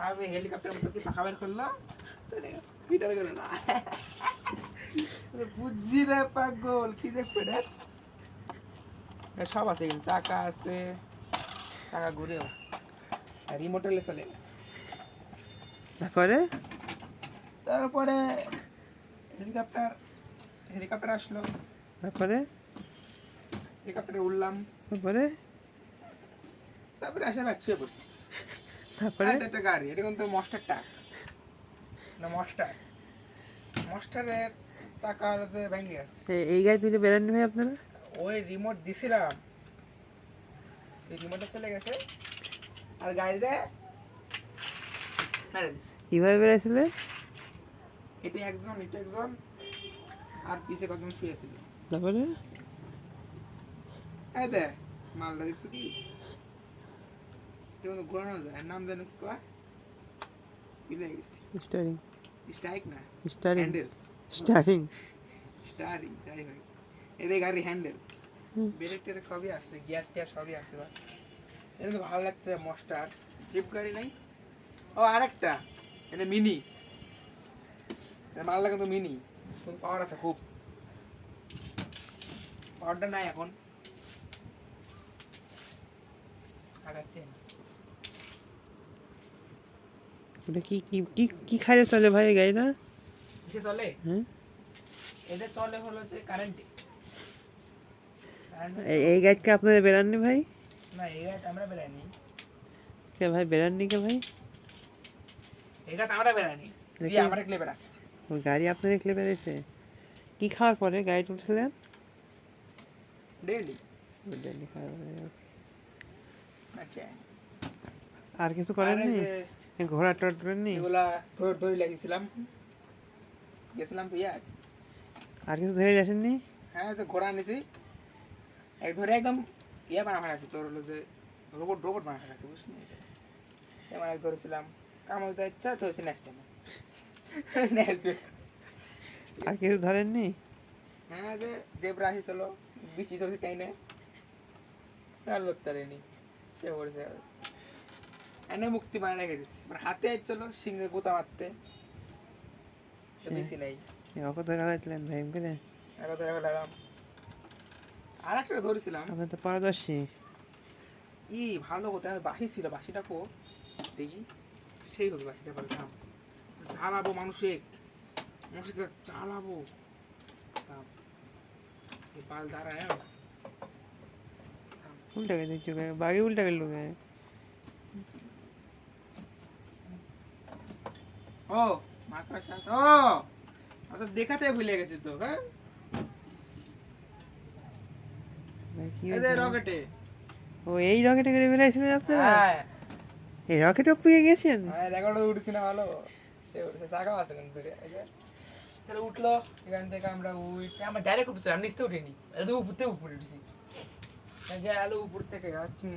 হাবে হেলিকপ্টার মতো কি পাখা বের করল পিটার করে না। বুঝছি রে পাগল কি দেখবে রে সব আছে চাকা আছে। চাকা ঘুরেও রিমোট হলে চলে গেছে। তারপরে? তারপরে হেলিকপ্টার হেলিকপ্টার আসলো। তারপরে? হেলিকপ্টারে উঠলাম তারপরে? তারপরে আসে ব্যাগ শুয়ে পড়ছি। তারপরে? একটা গাড়ি এটা কিন্তু মস্টারটা না মস্টার। মস্টারের চাকার যে ভেঙে গেছে এই গাড়ি তুলে বেড়াননি ভাই আপনারা? ওই রিমোট দিছিলাম। এই রিমোটে চলে গেছে। আর গাড়িতে মেরে দিছে। কীভাবে বেড়াইছিলে? এটা একজন এটা একজন আর পিছে কতজন শুয়েছিল তারপরে? এই দে মালটা দেখছ কি? এটা ঘোরানো যায় নাম জানো কি কয় ভুলে গেছি স্টারিং স্ট্রাইক না স্টারিং হ্যান্ডেল স্টারিং এটা গাড়ি হ্যান্ডেল। ব্রেক টেরেক সবই আছে গিয়ার টিয়ার সবই আছে বা এটা তো ভালো লাগছে মস্টার জিপ গাড়ি নাই ও আরেকটা এটা মিনি মাল লাগে তো মিনি পাওয়ার আছে খুব পাওয়ারটা নাই এখন আগাচ্ছে কি কি কি কি খাইলে চলে ভাই গাড়িটা? কিসে চলে? হ্যাঁ এটা চলে হলো যে কারেন্টে এই- আপনারা ভাই? না এই গাড়িটা আমরা কে ভাই কে ভাই? আমরা। আমরা আছে গাড়ি আপনার একলে বেড়েছে কি খাওয়ার পরে গাড়ি তুলছিলেন? ডেলি বিরিয়ানি খাওয়ার আচ্ছা। আর কিছু যে এই ঘোড়া টোড়া করেননি এগুলা ধরে ধরে লাগিয়েছিলাম। গেছিলাম তো ইয়ার। আর কিছু ধরে আসেননি? হ্যাঁ যে ঘোড়া নিছি এক ধরে একদম ইয়ে বানা ফেলাছি তোর হলো যে রোবট রোবট বানা ফেলাছি বুঝলি? এমন এক ধরেছিলাম। কামড় দেওয়ার ইচ্ছা ধরেছি নেক্সট টাইম আর কিছু ধরেননি? হ্যাঁ যে জেব্রা আসিছিল বিচি ধরেছি তাই না? আর লোক তারেনি সে করেছে এনে মুক্তি বানা রেখে দিছি মানে হাতে চলো সিংহে গোতা মারতে। বেশি নাই। ওকে ধরে হারাইছিলেন ভাই করে একা ধরে ফেলাম আর একটা ধরেছিলাম। আপনি তো পারদর্শী। ই ভালো কথা বাসি ছিল বাসিটা কো? দেখি। সেই হবে বাসিটা থাম। জ্বালাবো মানুষে মানুষকে এই পাল দাঁড়ায় না উল্টা গেছে বাঘে উল্টা গেল গায়ে ও শ্বাস ও আমি তো দেখাতে ভুলে গেছি তো হ্যাঁ? রকেটে। ও এই রকেটে করে বেড়াইছিলেন আপনারা? হ্যাঁ। এই রকেটে পেয়ে গেছেন? হ্যাঁ রেকর্ডে উঠছি না ভালো। সে উঠছে চাকাও আছে কিন্তু তাহলে উঠল এখান থেকে আমরা উঠে আমরা ডাইরেক্ট উঠছিলাম নিচতে উঠিনি। একদম উপর থেকে উপরে উঠছি গেল উপর থেকে যাচ্ছি।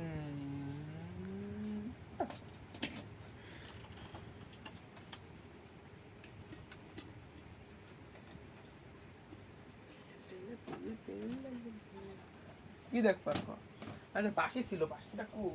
কি দেখ পারব? আচ্ছা পাশে ছিল বাসিটা খুব